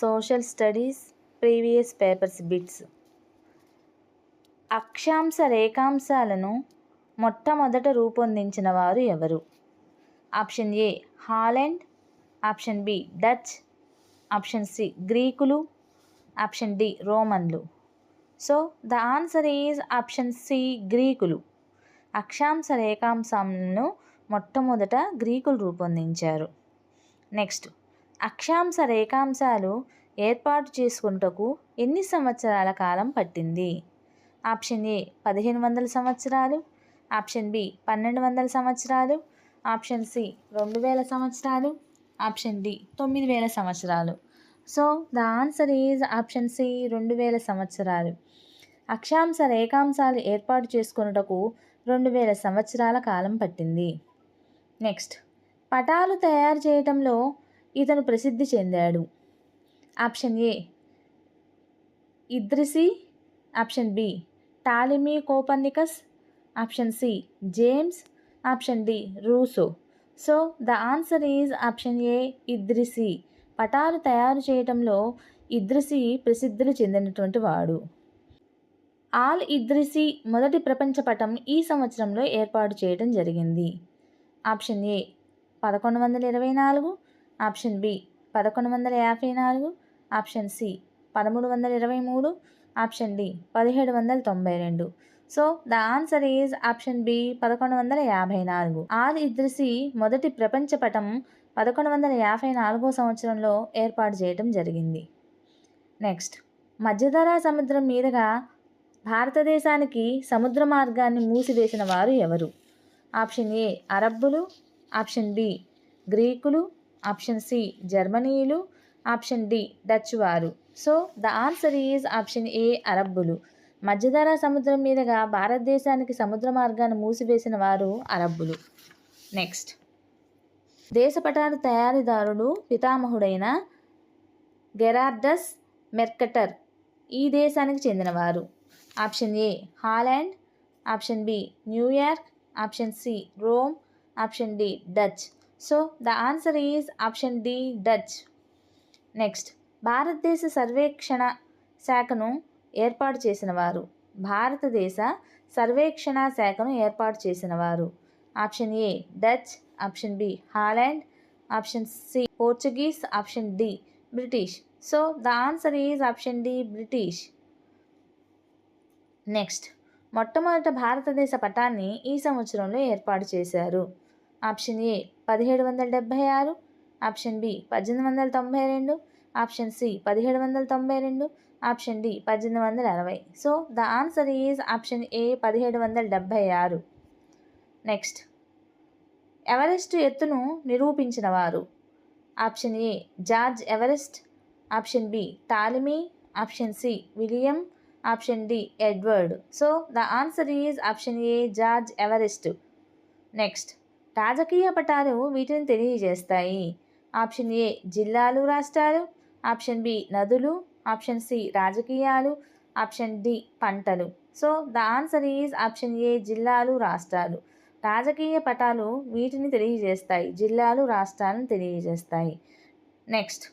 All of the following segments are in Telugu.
Social studies previous papers bits. అక్షాంశ రేఖాంశాలను మొట్టమొదట రూపొందించిన వారు ఎవరు? Option A Holland. Option B Dutch. Option C గ్రీకులు. Option D రోమన్లు. So the answer is option C గ్రీకులు. అక్షాంశ రేఖాంశాలను మొట్టమొదట గ్రీకులు రూపొందించారు. నెక్స్ట్ అక్షాంశ రేఖాంశాలు ఏర్పాటు చేసుకుంటకు ఎన్ని సంవత్సరాల కాలం పట్టింది? ఆప్షన్ ఏ పదిహేను వందల సంవత్సరాలు. ఆప్షన్ బి పన్నెండు వందల సంవత్సరాలు. ఆప్షన్ సి రెండు వేల సంవత్సరాలు. ఆప్షన్ డి తొమ్మిది వేల సంవత్సరాలు. So the answer is option C రెండు వేల సంవత్సరాలు. అక్షాంశ రేఖాంశాలు ఏర్పాటు చేసుకొనుటకు రెండు వేల సంవత్సరాల కాలం పట్టింది. నెక్స్ట్ పటాలు తయారు చేయటంలో ఇతను ప్రసిద్ధి చెందాడు. Option A. Idrisi. Option B. Ptolemy Copernicus option C. James. Option D. Rousseau. So the answer is option A Idrisi. పటాలు తయారు చేయటంలో ఇద్రిసి ప్రసిద్ధులు చెందినటువంటి వాడు. ఆల్ ఇద్రిసి మొదటి ప్రపంచ పటం ఈ సంవత్సరంలో ఏర్పాటు చేయడం జరిగింది. ఆప్షన్ ఏ పదకొండు వందల ఇరవై నాలుగు. ఆప్షన్ బి పదకొండు వందల యాభై నాలుగు ఆప్షన్ సి పదమూడు వందల ఇరవై మూడు ఆప్షన్ డి పదిహేడు వందల తొంభై రెండు. So the answer is option B పదకొండు వందల యాభై నాలుగు. ఆల్ ఇద్రిసి మొదటి ప్రపంచ పటం పదకొండు వందల యాభై నాలుగో సంవత్సరంలో ఏర్పాటు చేయడం జరిగింది. నెక్స్ట్ మధ్యధరా సముద్రం మీదుగా భారతదేశానికి సముద్ర మార్గాన్ని మూసివేసిన వారు ఎవరు? ఆప్షన్ ఏ అరబ్బులు ఆప్షన్ బి గ్రీకులు ఆప్షన్ సి జర్మనీయులు ఆప్షన్ డి డచ్ వారు. So the answer is option A అరబ్బులు. మధ్యధరా సముద్రం మీదుగా భారతదేశానికి సముద్ర మార్గాన్ని మూసివేసిన వారు అరబ్బులు. నెక్స్ట్. దేశపటాలు తయారీదారుడు పితామహుడైన గెరార్డస్ మెర్కటర్ ఈ దేశానికి చెందినవారు. Option A Holland option B New York option C Rome option D Dutch. So the answer is option D Dutch next భారతదేశ సర్వేక్షణ శాఖను ఏర్పాటు చేసిన వారు. భారతదేశ సర్వేక్షణ శాఖను ఏర్పాటు చేసిన వారు. Option A Dutch option B Holland option C Portuguese option D British so the answer is option D British next మొట్టమొదట భారతదేశ పటాన్ని ఈ సంవత్సరంలో ఏర్పాటు చేశారు. ఆప్షన్ ఏ పదిహేడు వందల డెబ్భై ఆరు. ఆప్షన్ బి పద్దెనిమిది వందల తొంభై రెండు. ఆప్షన్ సి పదిహేడు వందల తొంభై రెండు. ఆప్షన్ డి పద్దెనిమిది వందల అరవై. So the answer is option A పదిహేడు వందల డెబ్భై ఆరు. నెక్స్ట్. ఎవరెస్ట్ ఎత్తును నిరూపించిన వారు? Option A George Everest. Option B Ptolemy option C William. Option D Edward. So the answer is option A George Everest. Next. రాజకీయ పటాలు వీటిని తెలియజేస్తాయి. ఆప్షన్ ఏ జిల్లాలు రాష్ట్రాలు. ఆప్షన్ బి నదులు. ఆప్షన్ సి రాజకీయాలు. ఆప్షన్ డి పంటలు. So the answer is option A జిల్లాలు రాష్ట్రాలు. రాజకీయ పటాలు వీటిని తెలియజేస్తాయి. జిల్లాలు రాష్ట్రాలను తెలియజేస్తాయి. నెక్స్ట్.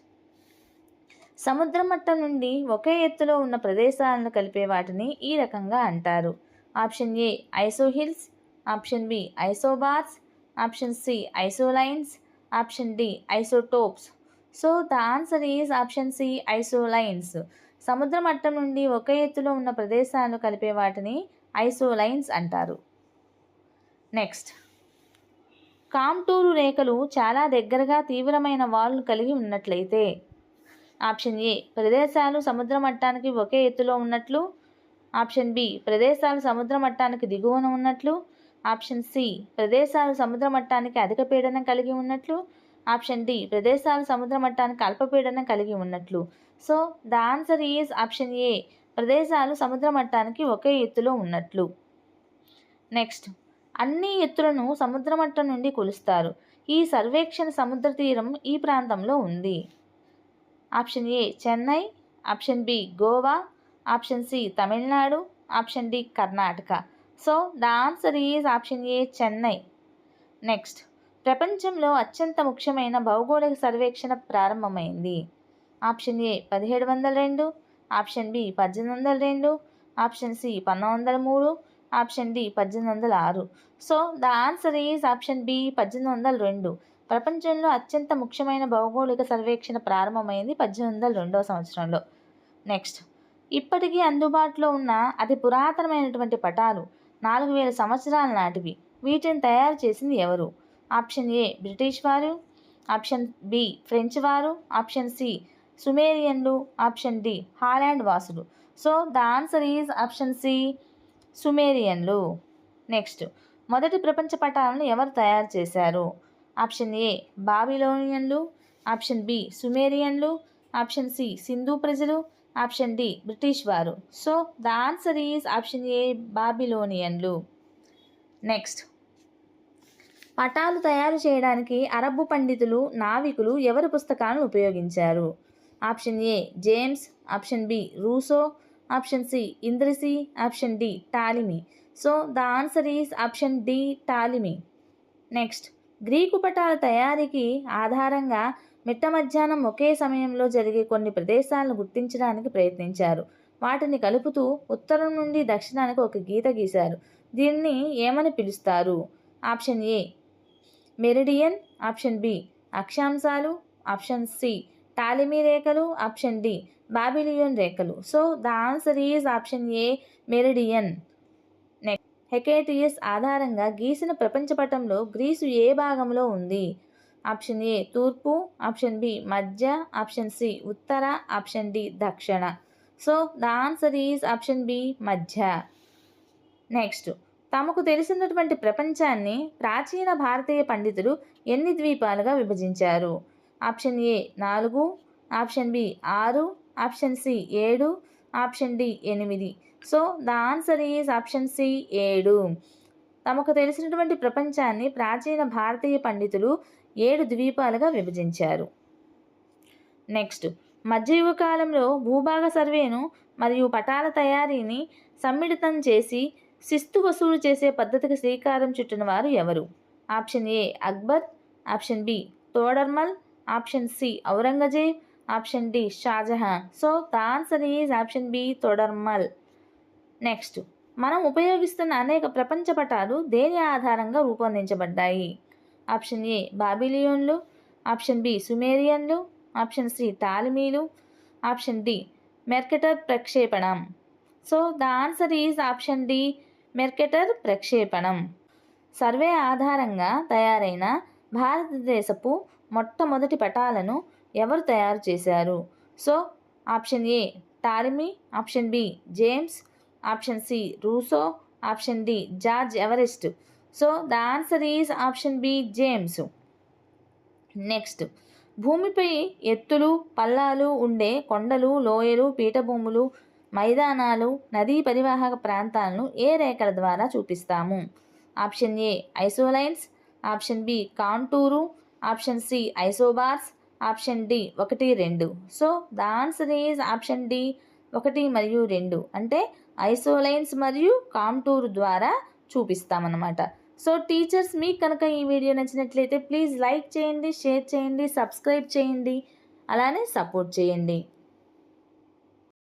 సముద్ర మట్టం నుండి ఒకే ఎత్తులో ఉన్న ప్రదేశాలను కలిపే వాటిని ఈ రకంగా అంటారు. Option A isohills option B isobars option C isolines. Option D isotopes. So the answer is option C isolines. సముద్ర మట్టం నుండి ఒకే ఎత్తులో ఉన్న ప్రదేశాలను కలిపే వాటిని ఐసోలైన్స్ అంటారు. నెక్స్ట్. కాంటూరు రేఖలు చాలా దగ్గరగా తీవ్రమైన వాల్ను కలిగి ఉన్నట్లయితే ఆప్షన్ ఏ ప్రదేశాలు సముద్ర మట్టానికి ఒకే ఎత్తులో ఉన్నట్లు. ఆప్షన్ బి ప్రదేశాలు సముద్ర మట్టానికి దిగువన ఉన్నట్లు. ఆప్షన్ సి ప్రదేశాలు సముద్ర మట్టానికి అధిక పీడనం కలిగి ఉన్నట్లు. ఆప్షన్ డి ప్రదేశాలు సముద్ర మట్టానికి అల్పపీడనం కలిగి ఉన్నట్లు. So the answer is option A ప్రదేశాలు సముద్ర మట్టానికి ఒకే ఎత్తులో ఉన్నట్లు. నెక్స్ట్ అన్ని ఎత్తులను సముద్ర మట్టం నుండి కొలుస్తారు. ఈ సర్వేక్షణ సముద్ర తీరం ఈ ప్రాంతంలో ఉంది. Option A Chennai. Option B Goa. Option C Tamil Nadu. Option D Karnataka. So the answer is option A Chennai. Next ప్రపంచంలో అత్యంత ముఖ్యమైన భౌగోళిక సర్వేక్షణ ప్రారంభమైంది. ఆప్షన్ ఏ పదిహేడు వందల రెండు. ఆప్షన్ బి పద్దెనిమిది వందల రెండు. ఆప్షన్ సి పంతొమ్మిది వందల మూడు. ఆప్షన్ డి పద్దెనిమిది వందల ఆరు. So the answer is option B పద్దెనిమిది వందల రెండు. ప్రపంచంలో అత్యంత ముఖ్యమైన భౌగోళిక సర్వేక్షణ ప్రారంభమైంది పద్దెనిమిది వందల రెండవ సంవత్సరంలో. నెక్స్ట్ ఇప్పటికీ అందుబాటులో ఉన్న అతి పురాతనమైనటువంటి పటాలు నాలుగు వేల సంవత్సరాల నాటివి. వీటిని తయారు చేసింది ఎవరు? ఆప్షన్ ఏ బ్రిటిష్ వారు. ఆప్షన్ బి ఫ్రెంచ్ వారు. ఆప్షన్ సి సుమేరియన్లు. ఆప్షన్ డి హాలాండ్ వాసులు. So the answer is option C సుమేరియన్లు. Next మొదటి ప్రపంచ పటాలను ఎవరు తయారు చేశారు? ఆప్షన్ ఏ బాబిలోనియన్లు. ఆప్షన్ బి సుమేరియన్లు. ఆప్షన్ సి సింధు ప్రజలు. ఆప్షన్ డి బ్రిటిష్ వారు. So the answer is option A బాబిలోనియన్లు. Next. పటాలు తయారు చేయడానికి అరబ్బు పండితులు నావికులు ఎవరి పుస్తకాలను ఉపయోగించారు? Option A James. Option B Rousseau. Option C Idrisi. Option D Ptolemy. So the answer is option D Ptolemy. Next. Greek పటాల తయారీకి ఆధారంగా మిట్ట మధ్యాహ్నం ఒకే సమయంలో జరిగే కొన్ని ప్రదేశాలను గుర్తించడానికి ప్రయత్నించారు. వాటిని కలుపుతూ ఉత్తరం నుండి దక్షిణానికి ఒక గీత గీశారు. దీన్ని ఏమని పిలుస్తారు? Option A meridian. Option B అక్షాంశాలు. Option C Ptolemy రేఖలు. ఆప్షన్ డి బాబిలియన్ రేఖలు. So the answer is option A meridian. Next Hecataeus ఆధారంగా గీసిన ప్రపంచపటంలో గ్రీసు ఏ భాగంలో ఉంది? ఆప్షన్ ఏ తూర్పు ఆప్షన్ బి మధ్య ఆప్షన్ సి ఉత్తర ఆప్షన్ డి దక్షిణ. So the answer is option B మధ్య. నెక్స్ట్ తమకు తెలిసినటువంటి ప్రపంచాన్ని ప్రాచీన భారతీయ పండితులు ఎన్ని ద్వీపాలుగా విభజించారు? ఆప్షన్ ఏ నాలుగు ఆప్షన్ బి ఆరు ఆప్షన్ సి ఏడు ఆప్షన్ డి ఎనిమిది. So the answer is option C ఏడు. తమకు తెలిసినటువంటి ప్రపంచాన్ని ప్రాచీన భారతీయ పండితులు ఏడు ద్వీపాలుగా విభజించారు. నెక్స్ట్ మధ్యయుగ కాలంలో భూభాగ సర్వేను మరియు పటాల తయారీని సమ్మిళితం చేసి శిస్తు వసూలు చేసే పద్ధతికి శ్రీకారం చుట్టిన వారు ఎవరు? Option A Akbar option B Todarmal option C Aurangzeb option D Shahjahan. So the answer is option B Todarmal. Next మనం ఉపయోగిస్తున్న అనేక ప్రపంచ పటాలు దేని ఆధారంగా రూపొందించబడ్డాయి? ఆప్షన్ ఏ బాబిలియోన్లు ఆప్షన్ బి సుమేరియన్లు ఆప్షన్ సి తాలిమీలు option D Mercator ప్రక్షేపణం. So the answer is option D Mercator ప్రక్షేపణం. Survey ఆధారంగా తయారైన భారతదేశపు మొట్టమొదటి పటాలను ఎవరు తయారు చేశారు? So option A తారిమి option B James option C Rousseau option D George Everest. So the answer is option B James next భూమిపై ఎత్తులు పల్లాలు ఉండే కొండలు లోయలు పీఠభూములు మైదానాలు నదీ పరివాహక ప్రాంతాలను ఏ రేఖల ద్వారా చూపిస్తాము? Option A isolines option B contour. Option C isobars option D ఒకటి రెండు. So the answer is option D ఒకటి మరియు రెండు. అంటే ఐసోలైన్స్ మరియు కాంటూరు ద్వారా చూపిస్తామన్నమాట. సో టీచర్స్ మీకు కనుక ఈ వీడియో నచ్చినట్లయితే ప్లీజ్ లైక్ చేయండి షేర్ చేయండి సబ్స్క్రైబ్ చేయండి అలానే సపోర్ట్ చేయండి.